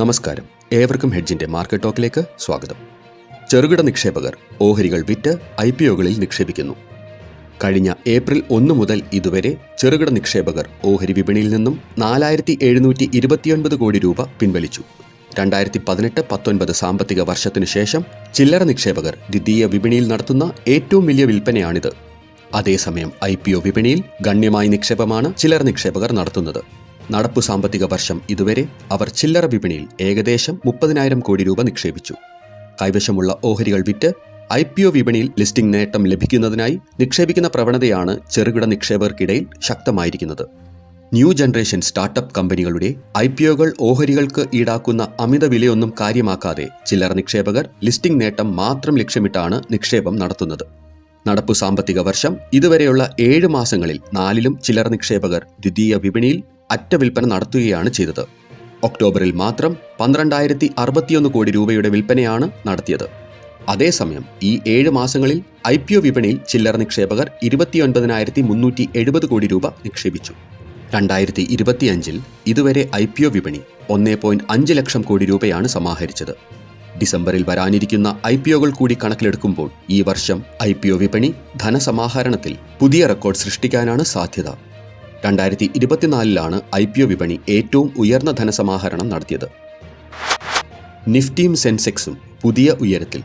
നമസ്കാരം. ഏവർക്കും ഹെഡ്ജിന്റെ മാർക്കറ്റ് ടോക്കിലേക്ക് സ്വാഗതം. ചെറുകിട നിക്ഷേപകർ ഓഹരികൾ വിറ്റ് ഐ പി ഒകളിൽ നിക്ഷേപിക്കുന്നു. കഴിഞ്ഞ ഏപ്രിൽ ഒന്ന് മുതൽ ഇതുവരെ ചെറുകിട നിക്ഷേപകർ ഓഹരി വിപണിയിൽ നിന്നും നാലായിരത്തി എഴുന്നൂറ്റി ഇരുപത്തിയൊൻപത് കോടി രൂപ പിൻവലിച്ചു. രണ്ടായിരത്തി പതിനെട്ട് പത്തൊൻപത് സാമ്പത്തിക വർഷത്തിനു ശേഷം ചില്ലറ നിക്ഷേപകർ ദ്വിതീയ വിപണിയിൽ നടത്തുന്ന ഏറ്റവും വലിയ വിൽപ്പനയാണിത്. അതേസമയം ഐ പി ഒ വിപണിയിൽ ഗണ്യമായ നിക്ഷേപമാണ് ചില്ലറ നിക്ഷേപകർ നടത്തുന്നത്. നടപ്പു സാമ്പത്തിക വർഷം ഇതുവരെ അവർ ചില്ലറ വിപണിയിൽ ഏകദേശം മുപ്പതിനായിരം കോടി രൂപ നിക്ഷേപിച്ചു. കൈവശമുള്ള ഓഹരികൾ വിറ്റ് ഐ പി ഒ വിപണിയിൽ ലിസ്റ്റിംഗ് നേട്ടം ലഭിക്കുന്നതിനായി നിക്ഷേപിക്കുന്ന പ്രവണതയാണ് ചെറുകിട നിക്ഷേപകർക്കിടയിൽ ശക്തമായിരിക്കുന്നത്. ന്യൂ ജനറേഷൻ സ്റ്റാർട്ടപ്പ് കമ്പനികളുടെ ഐ പി ഒകൾ ഓഹരികൾക്ക് ഈടാക്കുന്ന അമിത വിലയൊന്നും കാര്യമാക്കാതെ ചില്ലറ നിക്ഷേപകർ ലിസ്റ്റിംഗ് നേട്ടം മാത്രം ലക്ഷ്യമിട്ടാണ് നിക്ഷേപം നടത്തുന്നത്. നടപ്പു സാമ്പത്തിക വർഷം ഇതുവരെയുള്ള ഏഴ് മാസങ്ങളിൽ നാലിലും ചില്ലറ നിക്ഷേപകർ ദ്വിതീയ വിപണിയിൽ അറ്റ വിൽപ്പന നടത്തുകയാണ് ചെയ്തത്. ഒക്ടോബറിൽ മാത്രം പന്ത്രണ്ടായിരത്തി അറുപത്തിയൊന്ന് കോടി രൂപയുടെ വിൽപ്പനയാണ് നടത്തിയത്. അതേസമയം ഈ ഏഴ് മാസങ്ങളിൽ ഐ പി ഒ വിപണിയിൽ ചില്ലറ നിക്ഷേപകർ ഇരുപത്തിയൊൻപതിനായിരത്തി മുന്നൂറ്റി എഴുപത് കോടി രൂപ നിക്ഷേപിച്ചു. രണ്ടായിരത്തി ഇരുപത്തിയഞ്ചിൽ ഇതുവരെ ഐ പി ഒ വിപണി ഒന്നേ പോയിന്റ് അഞ്ച് ലക്ഷം കോടി രൂപയാണ് സമാഹരിച്ചത്. ഡിസംബറിൽ വരാനിരിക്കുന്ന ഐ പി ഒകൾ കൂടി കണക്കിലെടുക്കുമ്പോൾ ഈ വർഷം ഐ പി ഒ വിപണി ധനസമാഹരണത്തിൽ പുതിയ റെക്കോർഡ് സൃഷ്ടിക്കാനാണ് സാധ്യത. രണ്ടായിരത്തി ഇരുപത്തിനാലിലാണ് ഐ പി ഒ വിപണി ഏറ്റവും ഉയർന്ന ധനസമാഹരണം നടത്തിയത്. നിഫ്റ്റിയും സെൻസെക്സും പുതിയ ഉയരത്തിൽ.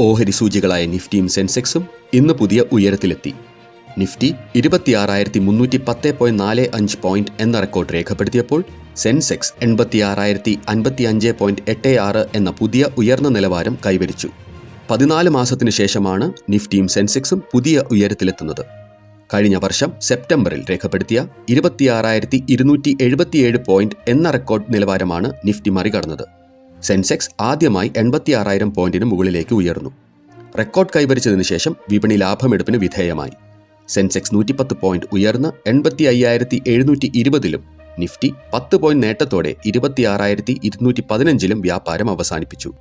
ഓഹരി സൂചികളായ നിഫ്റ്റിയും സെൻസെക്സും ഇന്ന് പുതിയ ഉയരത്തിലെത്തി. നിഫ്റ്റി ഇരുപത്തിയാറായിരത്തി മുന്നൂറ്റി പത്ത് പോയിന്റ് നാല് അഞ്ച് പോയിന്റ് എന്ന റെക്കോർഡ് രേഖപ്പെടുത്തിയപ്പോൾ സെൻസെക്സ് എൺപത്തിയാറായിരത്തി അൻപത്തി അഞ്ച് പോയിന്റ് എട്ട് ആറ് എന്ന പുതിയ ഉയർന്ന നിലവാരം കൈവരിച്ചു. പതിനാല് മാസത്തിനു ശേഷമാണ് നിഫ്റ്റിയും സെൻസെക്സും പുതിയ ഉയരത്തിലെത്തുന്നത്. കഴിഞ്ഞ വർഷം സെപ്റ്റംബറിൽ രേഖപ്പെടുത്തിയ ഇരുപത്തിയാറായിരത്തി ഇരുന്നൂറ്റി എഴുപത്തിയേഴ് പോയിന്റ് എന്ന റെക്കോർഡ് നിലവാരമാണ് നിഫ്റ്റി മറികടന്നത്. സെൻസെക്സ് ആദ്യമായി എൺപത്തിയാറായിരം പോയിന്റിന് മുകളിലേക്ക് ഉയർന്നു. റെക്കോർഡ് കൈവരിച്ചതിനു ശേഷം വിപണി ലാഭമെടുപ്പിന് വിധേയമായി. സെൻസെക്സ് നൂറ്റിപ്പത്ത് പോയിന്റ് ഉയർന്ന് എൺപത്തി അയ്യായിരത്തി എഴുന്നൂറ്റി ഇരുപതിലും നിഫ്റ്റി പത്ത് പോയിന്റ് നേട്ടത്തോടെ ഇരുപത്തിയാറായിരത്തി ഇരുന്നൂറ്റി പതിനഞ്ചിലും വ്യാപാരം അവസാനിപ്പിച്ചു.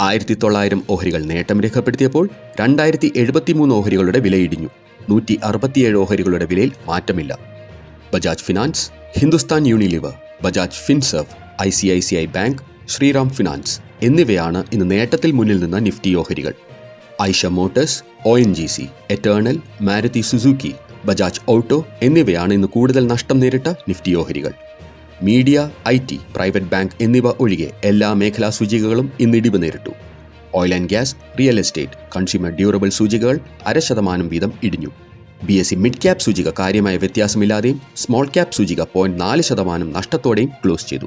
ആയിരത്തി തൊള്ളായിരം ഓഹരികൾ നേട്ടം രേഖപ്പെടുത്തിയപ്പോൾ രണ്ടായിരത്തി എഴുപത്തിമൂന്ന് ഓഹരികളുടെ വിലയിടിഞ്ഞു. നൂറ്റി അറുപത്തിയേഴ് ഓഹരികളുടെ വിലയിൽ മാറ്റമില്ല. Bajaj finance Hindustan Unilever Bajaj Finserv I C I C I bank Shriram finance എന്നിവയാണ് ഇന്ന് നേട്ടത്തിൽ മുന്നിൽ നിന്ന നിഫ്റ്റി ഓഹരികൾ. Eicher motors O N G C Eternal Maruti Suzuki Bajaj auto എന്നിവയാണ് ഇന്ന് കൂടുതൽ നഷ്ടം നേരിട്ട നിഫ്റ്റി ഓഹരികൾ. Media I T private bank എന്നിവ ഒഴികെ എല്ലാ മേഖലാ സൂചികകളും ഇന്ന് ഇടിവ് നേരിട്ടു. Oil and gas real estate consumer durable സൂചികകൾ അര ശതമാനം വീതം ഇടിഞ്ഞു. B S C mid cap സൂചിക കാര്യമായ വ്യത്യാസമില്ലാതെയും സ്മോൾ ക്യാപ് സൂചിക പോയിന്റ് നാല് ശതമാനം നഷ്ടത്തോടെയും ക്ലോസ് ചെയ്തു.